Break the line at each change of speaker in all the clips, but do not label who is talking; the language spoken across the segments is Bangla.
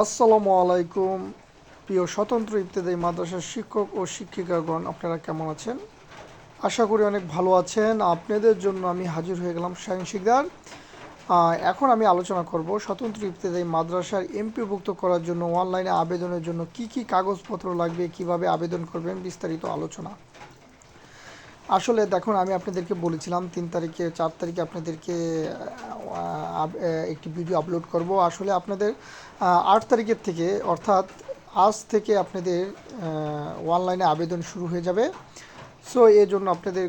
আসসালামু আলাইকুম, প্রিয় স্বতন্ত্র ইবতেদায়ী মাদ্রাসার শিক্ষক ও শিক্ষিকাগণ, আপনারা কেমন আছেন? আশা করি অনেক ভালো আছেন। আপনাদের জন্য আমি হাজির হয়ে গেলাম শাহিন শিকদার। এখন আমি আলোচনা করব স্বতন্ত্র ইবতেদায়ী মাদ্রাসার এমপিভুক্ত করার জন্য, অনলাইনে আবেদনের জন্য কি কি কাগজপত্র লাগবে, কীভাবে আবেদন করবেন, বিস্তারিত আলোচনা। আসলে দেখুন, আমি আপনাদেরকে বলেছিলাম তিন তারিখে, চার তারিখে আপনাদেরকে একটি ভিডিও আপলোড করব। আসলে আপনাদের আট তারিখের থেকে, অর্থাৎ আজ থেকে আপনাদের অনলাইনে আবেদন শুরু হয়ে যাবে। সো এই জন্য আপনাদের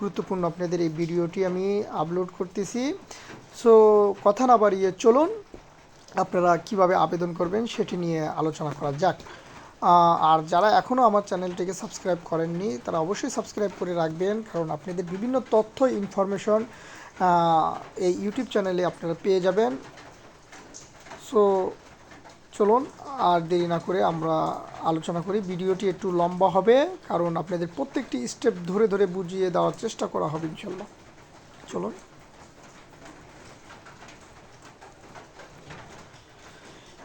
গুরুত্বপূর্ণ আপনাদের এই ভিডিওটি আমি আপলোড করতেছি। সো কথা না বাড়িয়ে চলুন, আপনারা কীভাবে আবেদন করবেন সেটি নিয়ে আলোচনা করা যাক। আর যারা এখনও আমার চ্যানেলটিকে সাবস্ক্রাইব করেননি, তারা অবশ্যই সাবস্ক্রাইব করে রাখবেন, কারণ আপনাদের বিভিন্ন তথ্য, ইনফরমেশন এই ইউটিউব চ্যানেলে আপনারা পেয়ে যাবেন। সো, চলুন, আর দেরি না করে আমরা আলোচনা করি। ভিডিওটি একটু লম্বা হবে, কারণ আপনাদের প্রত্যেকটি স্টেপ ধরে ধরে বুঝিয়ে দেওয়ার চেষ্টা করা হবে ইনশাল্লাহ। চলুন।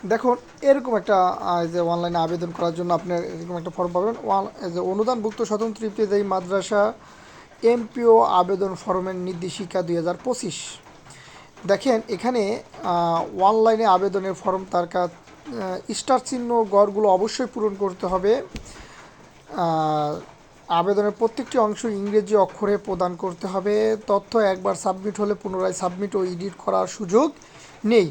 দেখুন, এরকম একটা যে অনলাইনে আবেদন করার জন্য আপনার এরকম একটা ফর্ম পাবেন। যে অনুদানভুক্ত স্বতন্ত্র ইবতেদায়ী মাদ্রাসা এমপিও আবেদন ফর্মের নির্দেশিকা দুই হাজার পঁচিশ। দেখেন, এখানে অনলাইনে আবেদনের ফর্ম তার কাজ স্টার চিহ্ন, গড়গুলো অবশ্যই পূরণ করতে হবে। আবেদনের প্রত্যেকটি অংশ ইংরেজি অক্ষরে প্রদান করতে হবে। তথ্য একবার সাবমিট হলে পুনরায় সাবমিট ও এডিট করার সুযোগ নেই।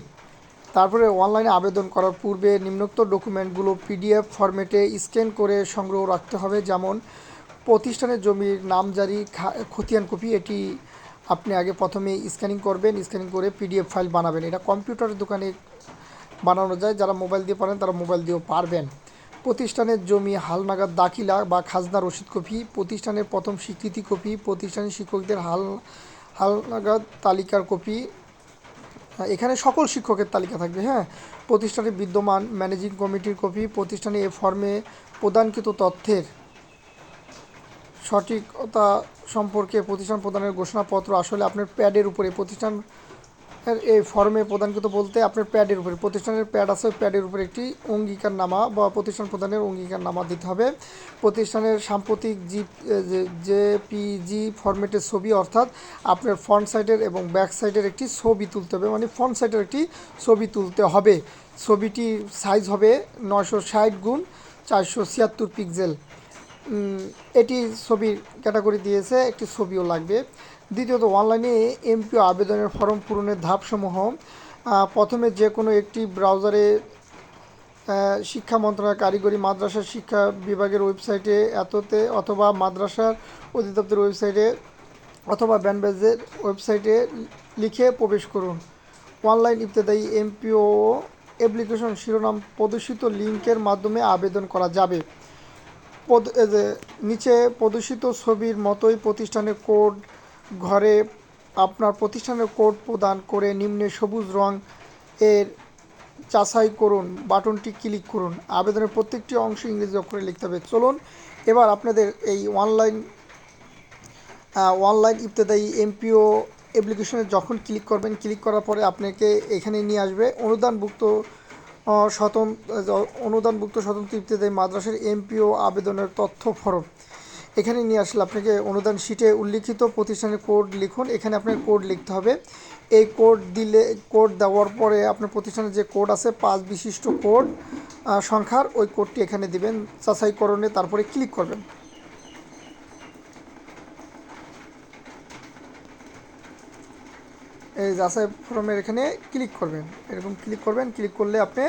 তারপরে অনলাইনে আবেদন করার পূর্বে নিম্নোক্ত ডকুমেন্টগুলো পিডিএফ ফরম্যাটে স্ক্যান করে সংগ্রহ রাখতে হবে। যেমন প্রতিষ্ঠানের জমির নামজারি খতিয়ান কপি, এটি আপনি আগে প্রথমে স্ক্যানিং করবেন, স্ক্যানিং করে পিডিএফ ফাইল বানাবেন। এটা কম্পিউটারের দোকানে বানানো যায়, যারা মোবাইল দিয়ে পারেন তারা মোবাইল দিয়েও পারবেন। প্রতিষ্ঠানের জমি হালনাগাদ দাখিলা বা খাজনা রসিদ কপি, প্রতিষ্ঠানের প্রথম স্বীকৃতি কপি, প্রতিষ্ঠানের শিক্ষকদের হাল হালনাগাদ তালিকার কপি এখানে সকল শিক্ষকের তালিকা থাকবে হ্যাঁ। প্রতিষ্ঠানের বিদ্যমান ম্যানেজিং কমিটির কপি, প্রতিষ্ঠানে এ ফর্মে প্রদানকৃত তথ্যের সঠিকতা সম্পর্কে প্রতিষ্ঠান প্রদানের ঘোষণাপত্র, আসলে আপনার প্যাডের উপরে প্রতিষ্ঠান এই ফর্মে প্রদানকৃত বলতে আপনার প্যাডের উপরে, প্রতিষ্ঠানের প্যাড আছে প্যাডের উপরে একটি অঙ্গীকার নামা বা প্রতিষ্ঠান প্রদানের অঙ্গীকার নামা দিতে হবে। প্রতিষ্ঠানের সাম্প্রতিক জি জেপিজি ফরম্যাটের ছবি, অর্থাৎ আপনার ফ্রন্ট সাইডের এবং ব্যাক সাইডের একটি ছবি তুলতে হবে। মানে ফ্রন্ট সাইডের একটি ছবি তুলতে হবে। ছবিটি সাইজ হবে নশো ষাট গুণ চারশো ছিয়াত্তর পিক্সেল এটি ছবির ক্যাটাগরি দিয়েছে, একটি ছবিও লাগবে। দ্বিতীয়ত, অনলাইনে এমপিও আবেদনের ফর্ম পূরণের ধাপসমূহ প্রথমে যে কোনো একটি ব্রাউজারে শিক্ষা মন্ত্রণালয় কারিগরি মাদ্রাসা শিক্ষা বিভাগের ওয়েবসাইটে এততে অথবা মাদ্রাসার অধিদপ্তরের ওয়েবসাইটে অথবা ব্যানবেজের ওয়েবসাইটে লিখে প্রবেশ করুন। অনলাইন ইবতেদায়ী এমপিও অ্যাপ্লিকেশন শিরোনাম প্রদর্শিত লিঙ্কের মাধ্যমে আবেদন করা যাবে। নিচে প্রদর্শিত ছবির মতোই প্রতিষ্ঠানের কোড ঘরে আপনার প্রতিষ্ঠানের কোড প্রদান করে নিম্নে সবুজ রং এর যাচাই করুন, বাটনটি ক্লিক করুন। আবেদনের প্রত্যেকটি অংশ ইংরেজি অক্ষরে লিখতে হবে। চলুন, এবার আপনাদের এই অনলাইন অনলাইন ইবতেদায়ী এমপিও অ্যাপ্লিকেশনে যখন ক্লিক করবেন, ক্লিক করার পরে আপনাকে এখানে নিয়ে আসবে অনুদানভুক্ত স্বতন্ত্র অনুদানভুক্ত স্বতন্ত্র ইবতেদায়ী মাদ্রাসার এমপিও আবেদনের তথ্য ফরম। এখানে নিয়ে আসলে আপনাকে অনুদান শিটে উল্লিখিত প্রতিষ্ঠানের কোড লিখুন। এখানে আপনাকে কোড লিখতে হবে। এই কোড দিলে কোড দেওয়ার পরে আপনার প্রতিষ্ঠানের যে কোড আছে, পাঁচ বিশিষ্ট কোড সংখ্যার, ওই কোডটি এখানে দিবেন। যাচাইকরণে তারপরে ক্লিক করবেন। এই যাচাই ফর্মের এখানে ক্লিক করবেন। এরকম ক্লিক করবেন। ক্লিক করলে আপনি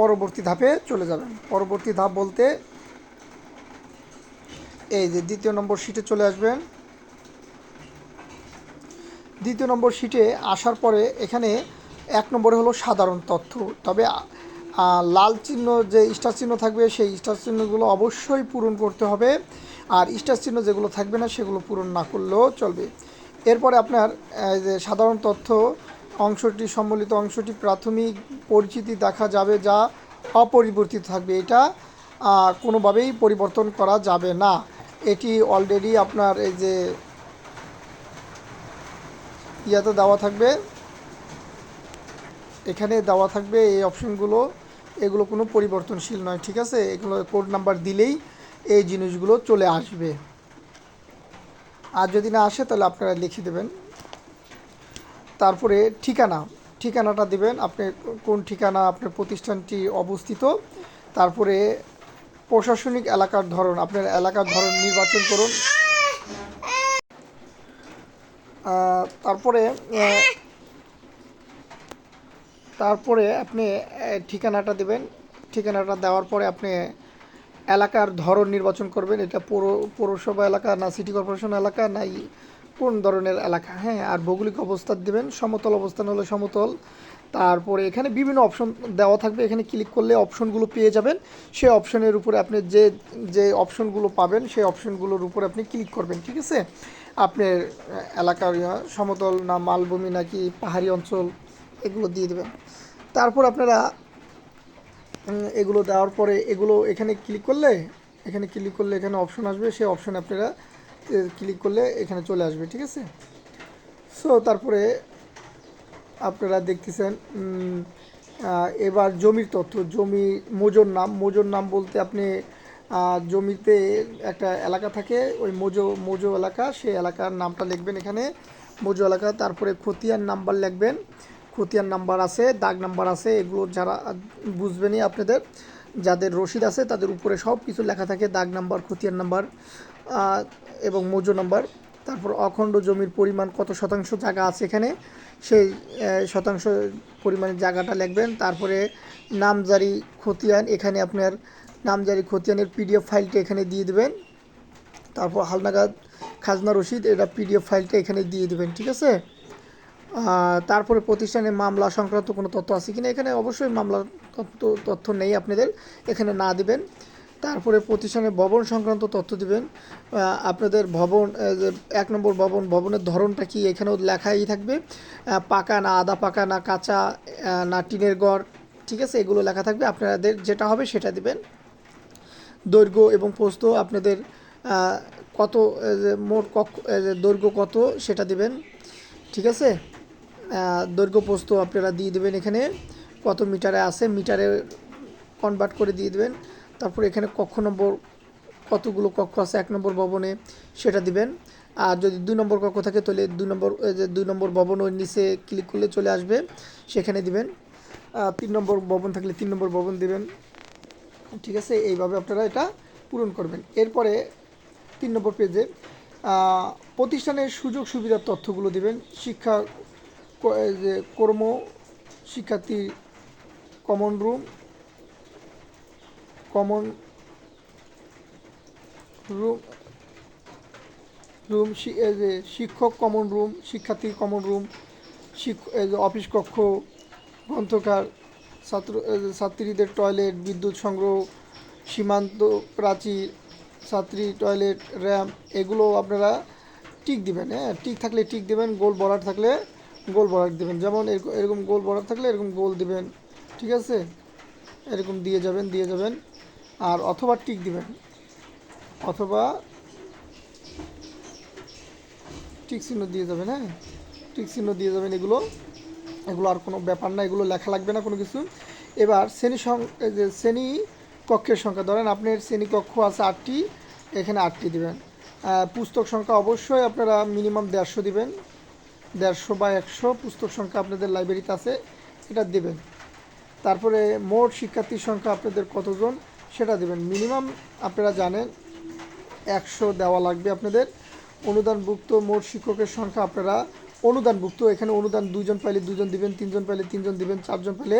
পরবর্তী ধাপে চলে যাবেন। পরবর্তী ধাপ বলতে এই যে দ্বিতীয় নম্বর শিটে চলে আসবেন। দ্বিতীয় নম্বর শিটে আসার পরে এখানে এক নম্বরে হলো সাধারণ তথ্য। তবে লাল চিহ্ন যে স্টার চিহ্ন থাকবে, সেই স্টার চিহ্নগুলো অবশ্যই পূরণ করতে হবে। আর স্টার চিহ্ন যেগুলো থাকবে না, সেগুলো পূরণ না করলেও চলবে। এরপরে আপনার যে সাধারণ তথ্য, অংশটি, সম্বলিত অংশটি, প্রাথমিক পরিচিতি দেখা যাবে যা অপরিবর্তিত থাকবে। এটা কোনোভাবেই পরিবর্তন করা যাবে না। এটি অলরেডি আপনার এই যে ইয়াতে দেওয়া থাকবে। এখানে দেওয়া থাকবে এই অপশনগুলো। এগুলো কোনো পরিবর্তনশীল নয়, ঠিক আছে? এগুলো কোড নাম্বার দিলেই এই জিনিসগুলো চলে আসবে। আর যদি না আসে, তাহলে আপনারা লিখে দেবেন। তারপরে ঠিকানা। ঠিকানাটা দিবেন। আপনি কোন ঠিকানা, আপনার প্রতিষ্ঠানটি অবস্থিত। তারপরে প্রশাসনিক এলাকার ধরন, আপনার এলাকার ধরন নির্বাচন করুন। তারপরে তারপরে আপনি ঠিকানাটা দেবেন। ঠিকানাটা দেওয়ার পরে আপনি এলাকার ধরন নির্বাচন করবেন। এটা পৌর, পৌরসভা এলাকা না সিটি কর্পোরেশন এলাকা নাই কোন ধরনের এলাকা? হ্যাঁ আর ভৌগোলিক অবস্থান দিবেন। সমতল অবস্থান হলে সমতল তারপরে এখানে বিভিন্ন অপশন দেওয়া থাকবে। এখানে ক্লিক করলে অপশনগুলো পেয়ে যাবেন। সেই অপশনের উপরে আপনি যে যে অপশনগুলো পাবেন, সেই অপশনগুলোর উপরে আপনি ক্লিক করবেন, ঠিক আছে? আপনার এলাকার সমতল না মালভূমি নাকি পাহাড়ি অঞ্চল, এগুলো দিয়ে দেবেন। তারপর আপনারা এগুলো দেওয়ার পরে এগুলো এখানে ক্লিক করলে, এখানে ক্লিক করলে এখানে অপশন আসবে। সেই অপশন আপনারা ক্লিক করলে এখানে চলে আসবে, ঠিক আছে? সো তারপরে আপনারা দেখতেছেন এবার জমির তথ্য, জমি, মোজোর নাম মোজোর নাম বলতে আপনি জমিতে একটা এলাকা থাকে, ওই মোজো মোজো এলাকা, সেই এলাকার নামটা লিখবেন এখানে, মোজো এলাকা, তারপরে খতিয়ান নাম্বার লিখবেন, খতিয়ান নাম্বার আছে, দাগ নাম্বার আছে, এগুলো যারা বুঝবেনই আপনাদের, যাদের রসিদ আছে তাদের উপরে সব কিছু লেখা থাকে, দাগ নাম্বার, খতিয়ান নাম্বার এবং মোজো নাম্বার, তারপর অখণ্ড জমির পরিমাণ কত শতাংশ জায়গা আছে এখানে সেই শতাংশ পরিমাণের জায়গাটা লিখবেন। তারপরে নামজারি খতিয়ান, এখানে আপনার নামজারি খতিয়ানের পিডিএফ ফাইলটা এখানে দিয়ে দেবেন। তারপর হালনাগাদ খাজনা রসিদ এটা পিডিএফ ফাইলটা এখানে দিয়ে দেবেন, ঠিক আছে? তারপরে প্রতিষ্ঠানের মামলা সংক্রান্ত কোনো তথ্য আছে কিনা? এখানে অবশ্যই মামলা তথ্য তথ্য নেই আপনাদের। এখানে না দিবেন। তারপরে প্রতিষ্ঠানের ভবন সংক্রান্ত তথ্য দিবেন। আপনাদের ভবন এক নম্বর ভবন, ভবনের ধরনটা কি? এখানেও লেখাই থাকবে। পাকা না আদা পাকা, না কাঁচা না টিনের গড়, ঠিক আছে? এগুলো লেখা থাকবে। আপনাদের যেটা হবে সেটা দিবেন। দৈর্ঘ্য এবং প্রস্থ আপনাদের কত মোট কক্ষ দৈর্ঘ্য কত সেটা দিবেন, ঠিক আছে? দৈর্ঘ্য, প্রস্থ আপনারা দিয়ে দেবেন এখানে। কত মিটারে আছে, মিটারে কনভার্ট করে দিয়ে দেবেন। তারপর এখানে কক্ষ নম্বর, কতগুলো কক্ষ আছে? এক নম্বর ভবনে সেটা দিবেন। আর যদি দুই নম্বর কক্ষ থাকে, তাহলে দুই নম্বর দুই নম্বর ভবন ওই নিচে ক্লিক করলে চলে আসবে। সেখানে দিবেন। তিন নম্বর ভবন থাকলে তিন নম্বর ভবন দিবেন। ঠিক আছে? এইভাবে আপনারা এটা পূরণ করবেন। এরপরে তিন নম্বর পেজে প্রতিষ্ঠানের সুযোগ সুবিধার তথ্যগুলো দিবেন। শিক্ষা যে কর্ম শিক্ষার্থী common room common room room শিক্ষক কমন রুম শিক্ষার্থী কমন রুম অফিস কক্ষ গ্রন্থকার ছাত্র ছাত্রীদের টয়লেট বিদ্যুৎ সংগ্রহ সীমান্ত প্রাচীর ছাত্রী টয়লেট র্যাম এগুলো আপনারা টিক দিবেন হ্যাঁ টিক থাকলে টিক দিবেন গোল বরাট থাকলে গোল বরাট দিবেন যেমন এরক- এরকম গোল বরাট থাকলে এরকম গোল দিবেন ঠিক আছে এরকম দিয়ে যাবেন দিয়ে যাবেন আর অথবা টিক দিবেন। অথবা টিক চিহ্ন দিয়ে যাবেন হ্যাঁ? টিক চিহ্ন দিয়ে যাবেন এগুলো। এগুলো আর কোনো ব্যাপার না, এগুলো লেখা লাগবে না কোনো কিছু। এবার শ্রেণি যে শ্রেণি কক্ষের সংখ্যা, ধরেন আপনার শ্রেণি কক্ষ আছে আটটি, এখানে আটটি দিবেন। পুস্তক সংখ্যা অবশ্যই আপনারা মিনিমাম দেড়শো দিবেন। দেড়শো বা একশো পুস্তক সংখ্যা আপনাদের লাইব্রেরিতে আছে, এটা দেবেন। তারপরে মোট শিক্ষার্থীর সংখ্যা আপনাদের কতজন? সেটা দেবেন। মিনিমাম আপনারা জানেন, একশো দেওয়া লাগবে আপনাদের। অনুদানভুক্ত মোট শিক্ষকের সংখ্যা আপনারা অনুদানভুক্ত, এখানে অনুদান দুজন পাইলে দুজন দিবেন, তিনজন পাইলে তিনজন দিবেন, চারজন পাইলে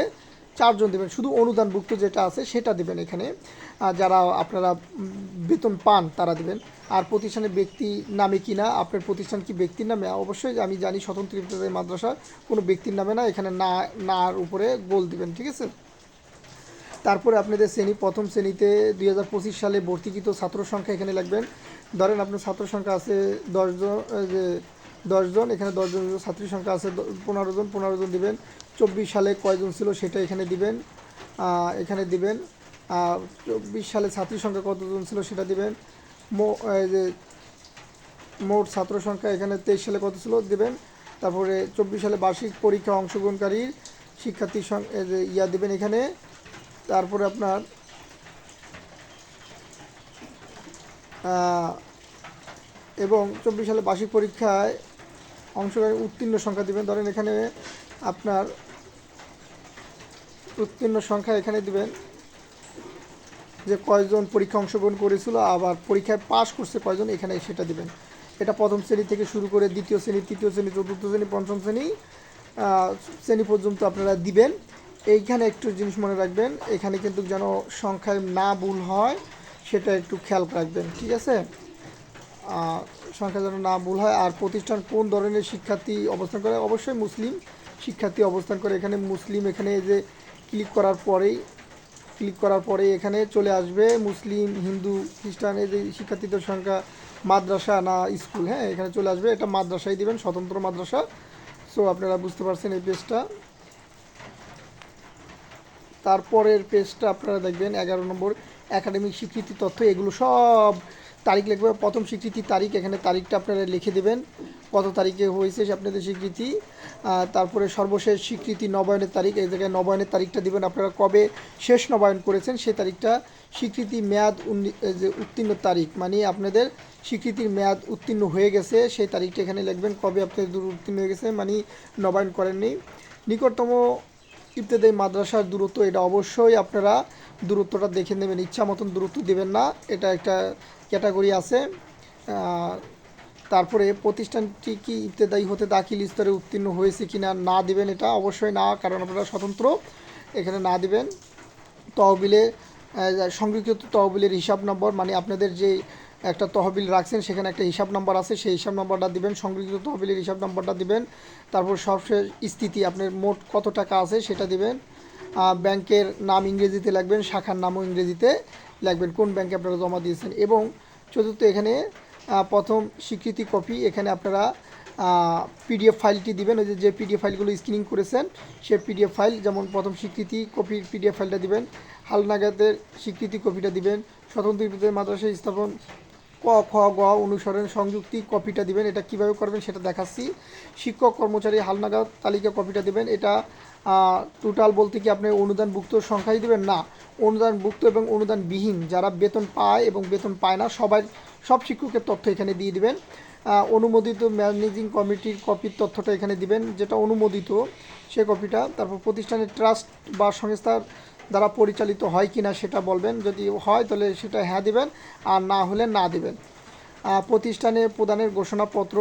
চারজন দিবেন। শুধু অনুদানভুক্ত যেটা আছে সেটা দিবেন এখানে। যারা আপনারা বেতন পান তারা দিবেন। আর প্রতিষ্ঠানের ব্যক্তি নামে কি না, আপনার প্রতিষ্ঠান কি ব্যক্তির নামে, অবশ্যই আমি জানি স্বতন্ত্র মাদ্রাসা কোনো ব্যক্তির নামে না, এখানে না নার উপরে গোল দিবেন, ঠিক আছে? তারপরে আপনাদের শ্রেণি, প্রথম শ্রেণীতে দুই হাজার পঁচিশ সালে ভর্তিকৃত ছাত্র সংখ্যা এখানে লাগবেন। ধরেন আপনার ছাত্র সংখ্যা আছে দশজন যে দশজন এখানে দশজন ছাত্রী সংখ্যা আছে, পনেরো জন পনেরো জন দিবেন। চব্বিশ সালে কয়জন ছিল সেটা এখানে দিবেন এখানে দিবেন। চব্বিশ সালে ছাত্রী সংখ্যা কতজন ছিল সেটা দিবেন। মো যে মোট ছাত্র সংখ্যা এখানে তেইশ সালে কত ছিল দেবেন। তারপরে চব্বিশ সালে বার্ষিক পরীক্ষা অংশগ্রহণকারীর শিক্ষার্থীর সঙ্গে ইয়া দেবেন এখানে। তারপরে আপনার এবং চব্বিশ সালে বার্ষিক পরীক্ষায় অংশগ্রহণ উত্তীর্ণ সংখ্যা দিবেন। ধরেন এখানে আপনার উত্তীর্ণ সংখ্যা এখানে দিবেন যে কয়জন পরীক্ষা অংশগ্রহণ করেছিল, আবার পরীক্ষায় পাশ করছে কয়জন, এখানে সেটা দিবেন। এটা প্রথম শ্রেণি থেকে শুরু করে দ্বিতীয় শ্রেণি, তৃতীয় শ্রেণি, চতুর্থ শ্রেণি, পঞ্চম শ্রেণি শ্রেণি পর্যন্ত আপনারা দিবেন। এইখানে একটু জিনিস মনে রাখবেন, এখানে কিন্তু যেন সংখ্যায় না ভুল হয়, সেটা একটু খেয়াল রাখবেন, ঠিক আছে? সংখ্যা যেন না ভুল হয়, আর প্রতিষ্ঠান কোন ধরনের শিক্ষার্থী অবস্থান করে? অবশ্যই মুসলিম শিক্ষার্থী অবস্থান করে। এখানে মুসলিম এখানে যে ক্লিক করার পরেই, ক্লিক করার পরে এখানে চলে আসবে মুসলিম, হিন্দু, খ্রিস্টান, এই যে শিক্ষার্থীদের সংখ্যা, মাদ্রাসা না স্কুল হ্যাঁ এখানে চলে আসবে। এটা মাদ্রাসায় দিবেন, স্বতন্ত্র মাদ্রাসা। সো আপনারা বুঝতে পারছেন এই পেজটা। তারপরের পেজটা আপনারা দেখবেন, এগারো নম্বর একাডেমিক স্বীকৃতি তথ্য, এগুলো সব তারিখ লিখবে। প্রথম স্বীকৃতির তারিখ, এখানে তারিখটা আপনারা লিখে দেবেন, কত তারিখে হয়েছে আপনাদের স্বীকৃতি। তারপরে সর্বশেষ স্বীকৃতি নবায়নের তারিখ, এই জায়গায় নবায়নের তারিখটা দিবেন। আপনারা কবে শেষ নবায়ন করেছেন সেই তারিখটা স্বীকৃতি মেয়াদ যে উত্তীর্ণ তারিখ মানে আপনাদের স্বীকৃতির মেয়াদ উত্তীর্ণ হয়ে গেছে, সেই তারিখটা এখানে লিখবেন, কবে আপনাদের দূর উত্তীর্ণ হয়ে গেছে মানে নবায়ন করেননি। নিকটতম ইবতেদায়ী মাদ্রাসার দূরত্ব, এটা অবশ্যই আপনারা দূরত্বটা দেখে নেবেন, ইচ্ছা মতন দূরত্ব দেবেন না, এটা একটা ক্যাটাগরি আছে। তারপরে প্রতিষ্ঠানটি কি ইবতেদায়ী হতে দাখিল স্তরে উত্তীর্ণ হয়েছে কি না না দিবেন এটা অবশ্যই না, কারণ আপনারা স্বতন্ত্র, এখানে না দেবেন। তহবিলে সংরক্ষিত তহবিলের হিসাব নম্বর মানে আপনাদের যে একটা তহবিল রাখছেন, সেখানে একটা হিসাব নাম্বার আছে, সেই হিসাব নাম্বারটা দিবেন সংরক্ষিত তহবিলের হিসাব নম্বরটা দিবেন। তারপর সবশেষ স্থিতি, আপনার মোট কত টাকা আছে সেটা দিবেন। ব্যাংকের নাম ইংরেজিতে লাগবেন শাখার নামও ইংরেজিতে লাগবেন কোন ব্যাংকে আপনারা জমা দিয়েছেন। এবং চতুর্থ এখানে প্রথম স্বীকৃতি কপি, এখানে আপনারা পিডিএফ ফাইলটি দিবেন, ওই যে পিডিএফ ফাইলগুলো স্ক্রিনিং করেছেন সেই পিডিএফ ফাইল, যেমন প্রথম স্বীকৃতি কপির পিডিএফ ফাইলটা দিবেন, হালনাগাদের স্বীকৃতি কপিটা দিবেন, স্বতন্ত্র মাদ্রাসা স্থাপন ক, খ, গ অনুসরণ সংযুক্তি কপিটা দিবেন, এটা কীভাবে করবেন সেটা দেখাচ্ছি। শিক্ষক, কর্মচারী হালনাগাদ তালিকা কপিটা দিবেন, এটা টোটাল বলতে কি আপনি অনুদানভুক্ত সংখ্যাই দিবেন? না, অনুদানভুক্ত এবং অনুদানবিহীন, যারা বেতন পায় এবং বেতন পায় না, সবাই, সব শিক্ষকের তথ্য এখানে দিয়ে দিবেন। অনুমোদিত ম্যানেজিং কমিটির কপির তথ্যটা এখানে দিবেন, যেটা অনুমোদিত সে কপিটা। তারপর প্রতিষ্ঠানের ট্রাস্ট বা সংস্থার দ্বারা পরিচালিত হয় কি না সেটা বলবেন। যদি হয়, তাহলে সেটা হ্যাঁ দিবেন, আর না হলে না দিবেন। প্রতিষ্ঠানে প্রদানের ঘোষণাপত্র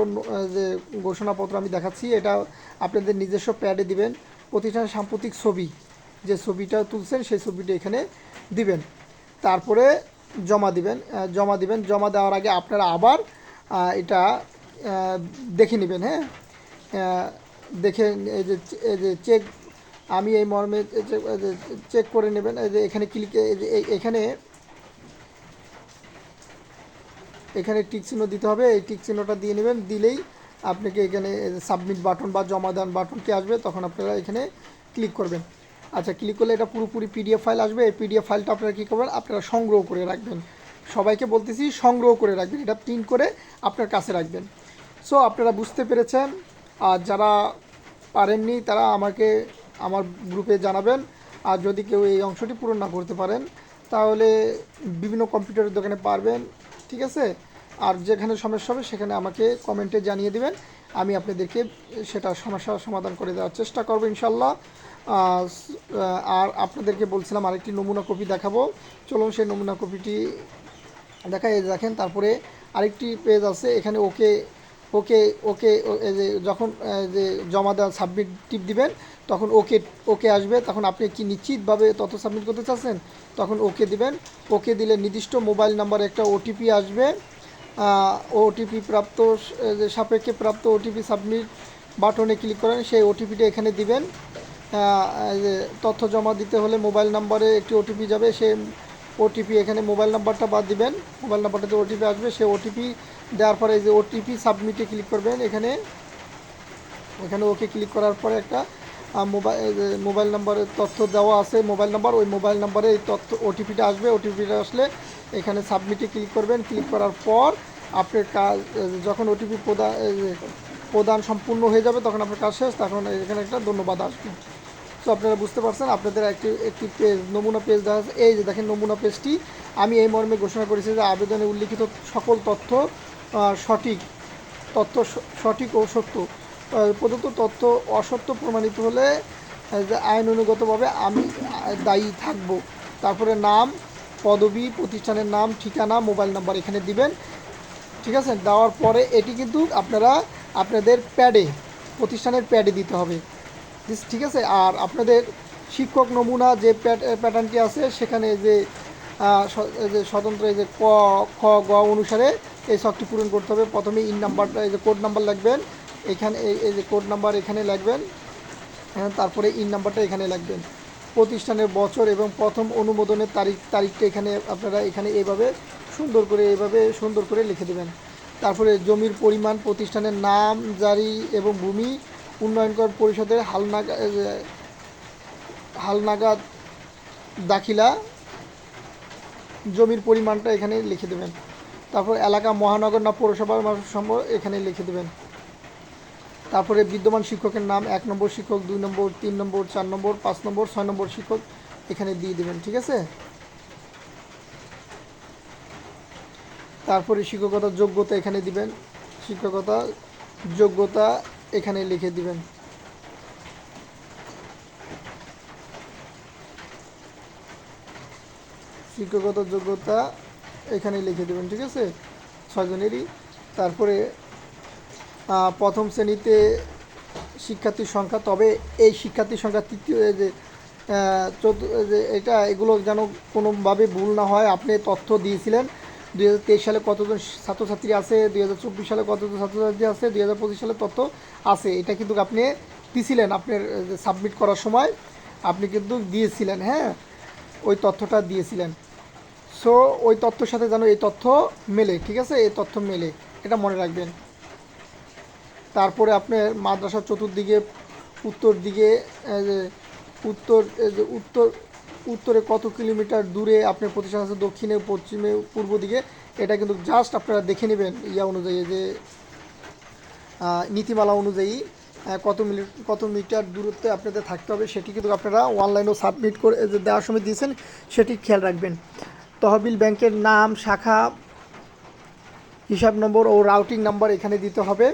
যে ঘোষণাপত্র আমি দেখাচ্ছি, এটা আপনাদের নিজস্ব প্যাডে দিবেন। প্রতিষ্ঠানের সাম্প্রতিক ছবি, যে ছবিটা তুলছেন, সেই ছবিটা এখানে দিবেন। তারপরে জমা দিবেন জমা দিবেন। জমা দেওয়ার আগে আপনারা আবার এটা দেখে নেবেন হ্যাঁ? দেখে, এই যে চেক আমি এই মর্মে চেক করে নেবেন এখানে ক্লিক এখানে এখানে টিক চিহ্ন দিতে হবে, এই টিক চিহ্নটা দিয়ে নেবেন, দিলেই আপনাকে এখানে সাবমিট বাটন বা জমা দেন বাটনটি আসবে, তখন আপনারা এখানে ক্লিক করবেন। আচ্ছা ক্লিক করলে এটা পুরোপুরি পিডিএফ ফাইল আসবে, এই পিডিএফ ফাইলটা আপনারা কী করবেন, আপনারা সংগ্রহ করে রাখবেন। সবাইকে বলতেছি, সংগ্রহ করে রাখবেন, এটা প্রিন্ট করে আপনার কাছে রাখবেন। সো আপনারা বুঝতে পেরেছেন, আর যারা পারেননি, তারা আমাকে আমার গ্রুপে জানাবেন। আর যদি কেউ এই অংশটি পূরণ না করতে পারেন, তাহলে বিভিন্ন কম্পিউটারের দোকানে পারবেন, ঠিক আছে? আর যেখানে সমস্যা হবে সেখানে আমাকে কমেন্টে জানিয়ে দেবেন। আমি আপনাদেরকে সেটা সমস্যার সমাধান করে দেওয়ার চেষ্টা করব ইনশাল্লাহ। আর আপনাদেরকে বলছিলাম আরেকটি নমুনা কপি দেখাবো। চলুন সেই নমুনা কপিটি দেখা দেখেন, তারপরে আরেকটি পেজ আছে, এখানে ওকে ওকে ওকে যে যখন যে জমা দেওয়া সাবমিট টিপ দিবেন, তখন ওকে ওকে আসবে, তখন আপনি কি নিশ্চিতভাবে তথ্য সাবমিট করতে চাচ্ছেন? তখন ওকে দিবেন, ওকে দিলে নির্দিষ্ট মোবাইল নাম্বারে একটা ওটিপি আসবে ওটিপি প্রাপ্ত সাপেক্ষে প্রাপ্ত ওটিপি সাবমিট বাটনে ক্লিক করেন, সেই ওটিপিটা এখানে দিবেন। তথ্য জমা দিতে হলে মোবাইল নাম্বারে একটি ওটিপি যাবে, সে ওটিপি এখানে মোবাইল নাম্বারটা বাদ দিবেন। মোবাইল নাম্বারটা নাম্বারটাতে ওটিপি আসবে, সেই ওটিপি দেওয়ার পরে যে ওটিপি সাবমিটে ক্লিক করবেন। এখানে এখানে ওকে ক্লিক করার পরে একটা মোবাইল মোবাইল নাম্বারের তথ্য দেওয়া আছে। মোবাইল নাম্বার ওই মোবাইল নাম্বারে এই তথ্য ওটিপিটা আসবে। ওটিপিটা আসলে এখানে সাবমিটে ক্লিক করবেন। ক্লিক করার পর আপনার কাজ যখন ওটিপি প্রদান প্রদান সম্পূর্ণ হয়ে যাবে, তখন আপনার কাজ শেষ। তখন এখানে একটা ধন্যবাদ আসবে। তো আপনারা বুঝতে পারছেন, আপনাদের একটি একটি পেজ নমুনা পেজ দেওয়া আছে। এই যে দেখেন নমুনা পেজটি আমি এই মর্মে ঘোষণা করেছি যে আবেদনে উল্লিখিত সকল তথ্য সঠিক তথ্য সঠিক ও সত্য প্রদত্ত তথ্য অসত্য প্রমাণিত হলে আইন অনুগতভাবে আমি দায়ী থাকব। তারপরে নাম, পদবি, প্রতিষ্ঠানের নাম, ঠিকানা, মোবাইল নাম্বার এখানে দিবেন। ঠিক আছে? দেওয়ার পরে এটি কিন্তু আপনারা, আপনাদের প্যাডে প্রতিষ্ঠানের প্যাডে দিতে হবে। ঠিক আছে? আর আপনাদের শিক্ষক নমুনা যে প্যাটার্নটি আছে, সেখানে যে যে স্বতন্ত্র এই যে ক, খ, গ অনুসারে এই শখটি পূরণ করতে হবে। প্রথমে ইন নাম্বারটা এই যে কোড নাম্বার লাগবেন। এখানে, এই যে কোড নাম্বার এখানে লাগবেন। হ্যাঁ তারপরে ইন নাম্বারটা এখানে লাগবেন। প্রতিষ্ঠানের বছর এবং প্রথম অনুমোদনের তারিখ, তারিখটা এখানে আপনারা এখানে এইভাবে সুন্দর করে এইভাবে সুন্দর করে লিখে দেবেন। তারপরে জমির পরিমাণ, প্রতিষ্ঠানের নাম, জারি এবং ভূমি উন্নয়নকর পরিষদের হালনাগা হালনাগাদ দাখিলা জমির পরিমাণটা এখানে লিখে দেবেন। তারপর এলাকা মহানগর না পৌরসভার সম্ভব এখানে লিখে দেবেন। তারপরে বিদ্যমান শিক্ষকের নাম এক নম্বর শিক্ষক, দুই নম্বর, তিন নম্বর, চার নম্বর, পাঁচ নম্বর, ছয় নম্বর শিক্ষক এখানে দিয়ে দেবেন, ঠিক আছে? তারপরে শিক্ষকতা যোগ্যতা এখানে দিবেন। শিক্ষকতা যোগ্যতা এখানে লিখে দিবেন। শিক্ষকত যোগ্যতা এখানে লিখে দেবেন, ঠিক আছে? ছজনেরই তারপরে প্রথম শ্রেণীতে শিক্ষার্থীর সংখ্যা, তবে এই শিক্ষার্থীর সংখ্যা তৃতীয় যে চতুর্থ যে, এটা এগুলো যেন কোনোভাবে ভুল না হয়। আপনি তথ্য দিয়েছিলেন দুই হাজার তেইশ সালে কতজন ছাত্রছাত্রী আছে, দুই হাজার চব্বিশ সালে কতজন ছাত্রছাত্রী আছে, দুই হাজার পঁচিশ সালে তথ্য আছে। এটা কিন্তু আপনি দিছিলেন আপনার সাবমিট করার সময়। আপনি কিন্তু দিয়েছিলেন হ্যাঁ? ওই তথ্যটা দিয়েছিলেন। সো ওই তথ্যের সাথে যেন এই তথ্য মেলে, ঠিক আছে? এই তথ্য মেলে, এটা মনে রাখবেন। তারপরে আপনার মাদ্রাসার চতুর্দিকে, উত্তর দিকে উত্তর উত্তর উত্তরে কত কিলোমিটার দূরে আপনার প্রতিষ্ঠান আছে দক্ষিণে, পশ্চিমে, পূর্ব দিকে? এটা কিন্তু জাস্ট আপনারা দেখে নেবেন ইয়া অনুযায়ী যে নীতিমালা অনুযায়ী কত মিলি, কত মিটার দূরত্বে আপনাদের থাকতে হবে সেটি কিন্তু আপনারা অনলাইনেও সাবমিট করে দেওয়ার সময় দিয়েছেন, সেটি খেয়াল রাখবেন। তহবিল ব্যাংকের নাম, শাখা, হিসাব নম্বর ও রাউটিং নাম্বার এখানে দিতে হবে।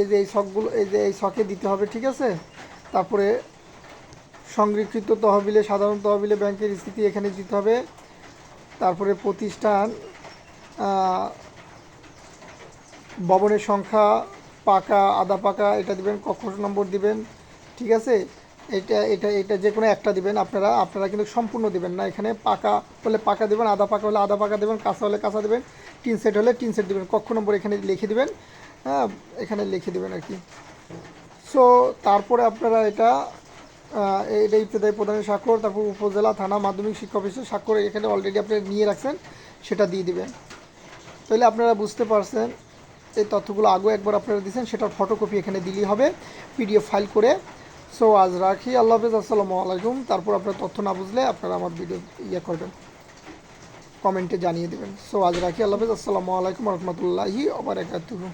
এই যে এই শখগুলো, এই যে এই শখে দিতে হবে, ঠিক আছে? তারপরে সংরক্ষিত তহবিলে, সাধারণ তহবিলে ব্যাংকের স্থিতি এখানে দিতে হবে। তারপরে প্রতিষ্ঠান ভবনের সংখ্যা পাকা, আধা পাকা, এটা দিবেন কক্ষ নম্বর দিবেন, ঠিক আছে? এটা এটা এটা যে কোনো একটা দিবেন, আপনারা আপনারা কিন্তু সম্পূর্ণ দিবেন না এখানে। পাকা হলে পাকা দিবেন, আধা পাকা হলে আধা পাকা দেবেন, কাঁচা হলে কাঁচা দেবেন, টিন সেট হলে টিন সেট দিবেন, কক্ষ নম্বর এখানে লিখে দিবেন হ্যাঁ এখানে লিখে দিবেন আর কি। সো তারপরে আপনারা এটা এটা ইত্যাদি প্রধানের স্বাক্ষর, তারপর উপজেলা থানা মাধ্যমিক শিক্ষা অফিসের স্বাক্ষর এখানে অলরেডি আপনারা নিয়ে রাখছেন, সেটা দিয়ে দিবেন। তাহলে আপনারা বুঝতে পারছেন, এই তথ্যগুলো আগেও একবার আপনারা দিচ্ছেন সেটার ফটোকপি এখানে দিলেই হবে পিডিএফ ফাইল করে। সো আজ রাখি, আল্লাহ হাফেজ, আসসালামু আলাইকুম। তারপর আপনার তথ্য না বুঝলে আপনারা আমার ভিডিও ইয়ে করবেন কমেন্টে জানিয়ে দেবেন। সো আজ রাখি, আল্লাহ হাফেজ, আসসালামু আলাইকুম রহমতুল্লাহি ওবরাকাতুহু